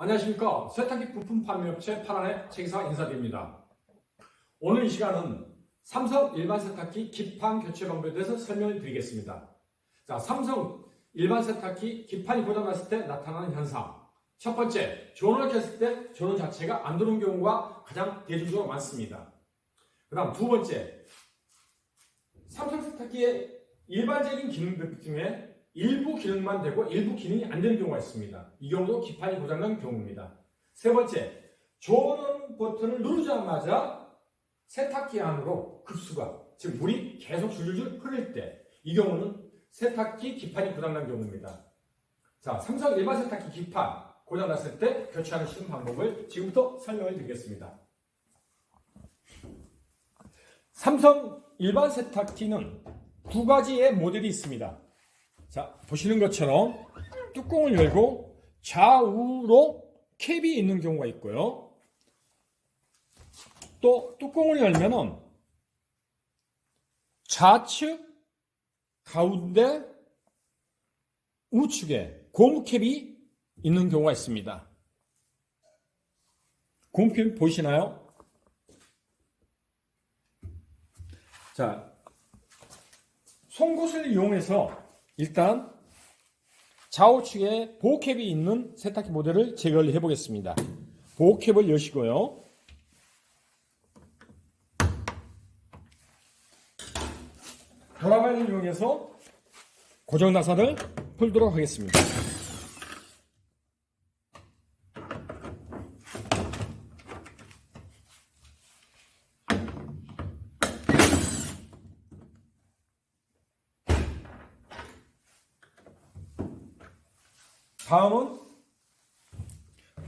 안녕하십니까. 세탁기 부품 판매업체 파란의 최기사 인사드립니다. 오늘 이 시간은 삼성 일반 세탁기 기판 교체 방법에 대해서 설명을 드리겠습니다. 자, 삼성 일반 세탁기 기판이 고장났을 때 나타나는 현상. 첫 번째, 전원을 켰을 때 전원 자체가 안 들어오는 경우가 가장 대중적으로 많습니다. 그 다음 두 번째, 삼성 세탁기의 일반적인 기능들 중에 일부 기능만 되고 일부 기능이 안 되는 경우가 있습니다. 이 경우도 기판이 고장난 경우입니다. 세 번째, 전원 버튼을 누르자마자 세탁기 안으로 급수가, 즉 물이 계속 줄줄줄 흐를 때, 이 경우는 세탁기 기판이 고장난 경우입니다. 자, 삼성 일반 세탁기 기판 고장났을 때 교체하는 쉬운 방법을 지금부터 설명을 드리겠습니다. 삼성 일반 세탁기는 두 가지의 모델이 있습니다. 자, 보시는 것처럼 뚜껑을 열고 좌우로 캡이 있는 경우가 있고요. 또 뚜껑을 열면은 좌측, 가운데, 우측에 고무캡이 있는 경우가 있습니다. 고무캡 보이시나요? 자, 송곳을 이용해서 일단 좌우측에 보호캡이 있는 세탁기 모델을 제거를 해 보겠습니다. 보호캡을 여시고요. 도라만을 이용해서 고정 나사를 풀도록 하겠습니다. 다음은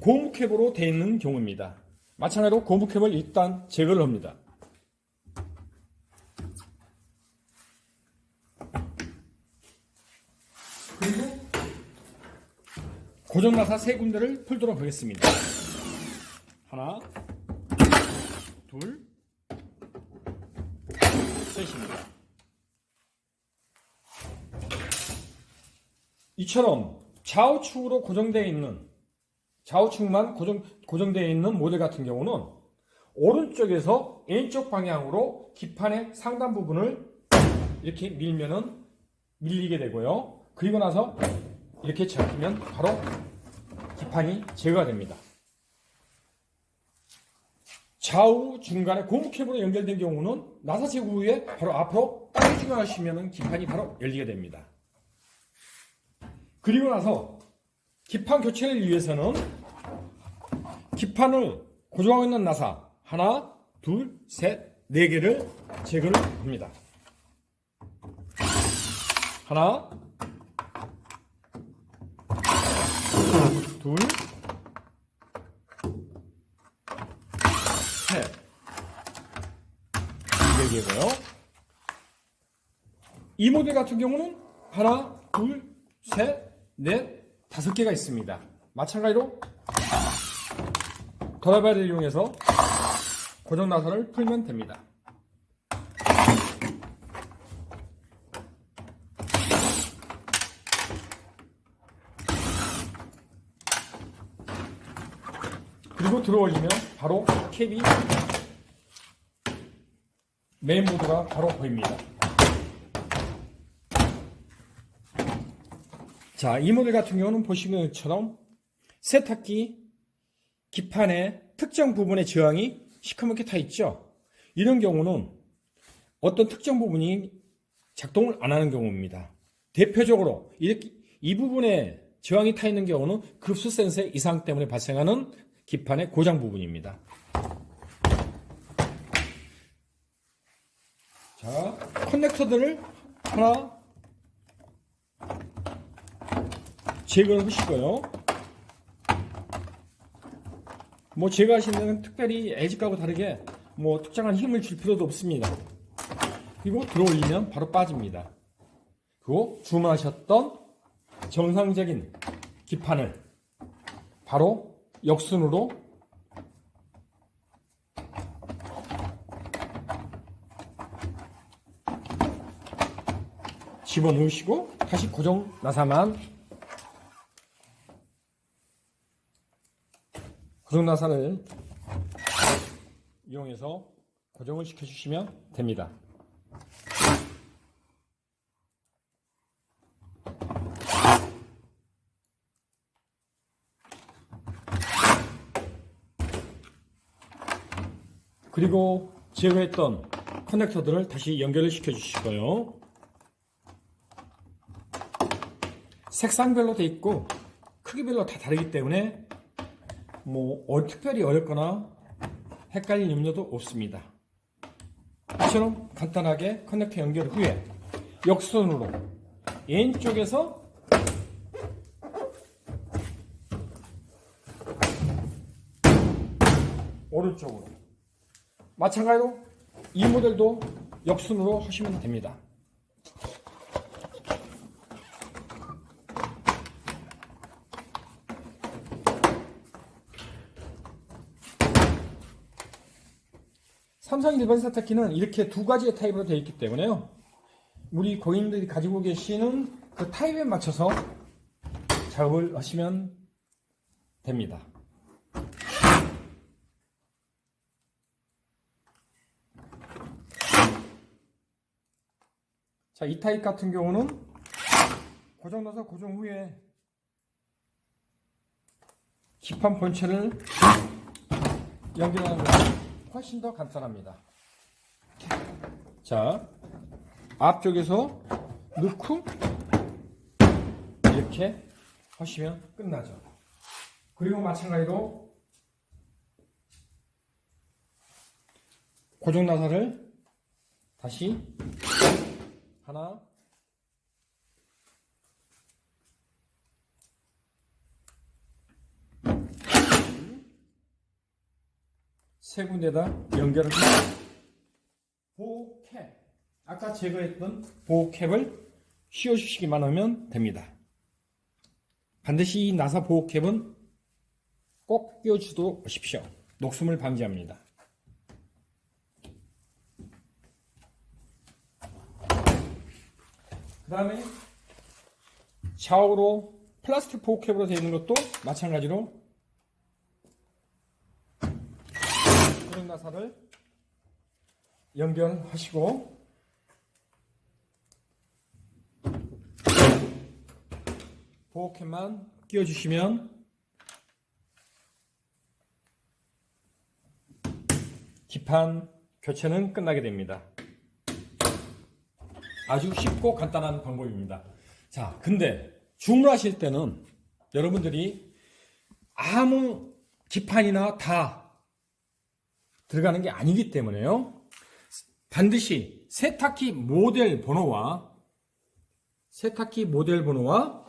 고무캡으로 되어 있는 경우입니다. 마찬가지로 고무캡을 일단 제거를 합니다. 그리고 고정나사 세 군데를 풀도록 하겠습니다. 하나, 둘, 셋입니다. 이처럼 좌우측으로 고정되어 있는 좌우측만 고정, 고정되어 있는 모델 같은 경우는 오른쪽에서 왼쪽 방향으로 기판의 상단 부분을 이렇게 밀면은 밀리게 되고요. 그리고 나서 이렇게 잡히면 바로 기판이 제거가 됩니다. 좌우 중간에 고무캡으로 연결된 경우는 나사 제거 후에 바로 앞으로 하시면 기판이 바로 열리게 됩니다. 그리고 나서 기판 교체를 위해서는 기판을 고정하고 있는 나사 하나, 둘, 셋, 네 개를 제거를 합니다. 하나, 둘, 셋, 네 개고요. 이 모델 같은 경우는 하나, 둘, 셋, 넷, 다섯 개가 있습니다. 마찬가지로 도라바를 이용해서 고정 나사를 풀면 됩니다. 그리고 들어올리면 바로 캡이 메인보드가 바로 보입니다. 자, 이 모델 같은 경우는 보시는 것처럼 세탁기 기판의 특정 부분의 저항이 시커멓게 타 있죠. 이런 경우는 어떤 특정 부분이 작동을 안 하는 경우입니다. 대표적으로 이렇게 이 부분에 저항이 타 있는 경우는 급수 센서 이상 때문에 발생하는 기판의 고장 부분입니다. 자, 커넥터들을 하나 제거를 하시고요. 뭐 제거하시는 데는 특별히 애직하고 다르게 뭐 특정한 힘을 줄 필요도 없습니다. 그리고 들어올리면 바로 빠집니다. 그리고 주문하셨던 정상적인 기판을 바로 역순으로 집어넣으시고 다시 고정 나사만 고정 나사를 이용해서 고정을 시켜주시면 됩니다. 그리고 제거했던 커넥터들을 다시 연결을 시켜 거예요. 색상별로 돼 있고 크기별로 다 다르기 때문에 뭐 어, 특별히 어렵거나 헷갈릴 염려도 없습니다. 이처럼 간단하게 커넥터 연결 후에 역선으로 왼쪽에서 오른쪽으로 마찬가지로 이 모델도 역순으로 하시면 됩니다. 삼성 일반 세탁기는 이렇게 두 가지의 타입으로 되어 있기 때문에요. 우리 고객님들이 가지고 계시는 그 타입에 맞춰서 작업을 하시면 됩니다. 자, 이 타입 같은 경우는 고정 넣어서 고정 후에 기판 본체를 연결하는 것이 훨씬 더 간단합니다. 자, 앞쪽에서 넣고 이렇게 하시면 끝나죠. 그리고 마찬가지로 고정 나사를 다시 하나 세 군데다 연결을 보호캡 아까 제거했던 보호캡을 씌워주시기만 하면 됩니다. 반드시 이 나사 보호캡은 꼭 끼워주도록 하십시오. 녹숨을 방지합니다. 그 다음에 좌우로 플라스틱 보호캡으로 되어 있는 것도 마찬가지로 나사를 연결하시고 보호캡만 끼워주시면 기판 교체는 끝나게 됩니다. 아주 쉽고 간단한 방법입니다. 자, 근데 주문하실 때는 여러분들이 아무 기판이나 다 들어가는 게 아니기 때문에요. 반드시 세탁기 모델 번호와 세탁기 모델 번호와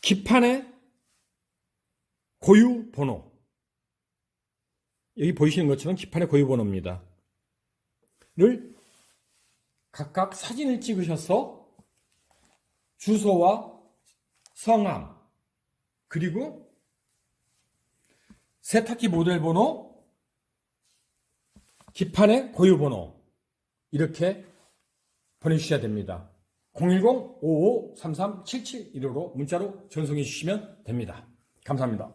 기판의 고유 번호 여기 보이시는 것처럼 기판의 고유 번호입니다. 를 각각 사진을 찍으셔서 주소와 성함 그리고 세탁기 모델 번호 기판의 고유 번호 이렇게 보내주셔야 됩니다. 010-5533-7715로 문자로 전송해 주시면 됩니다. 감사합니다.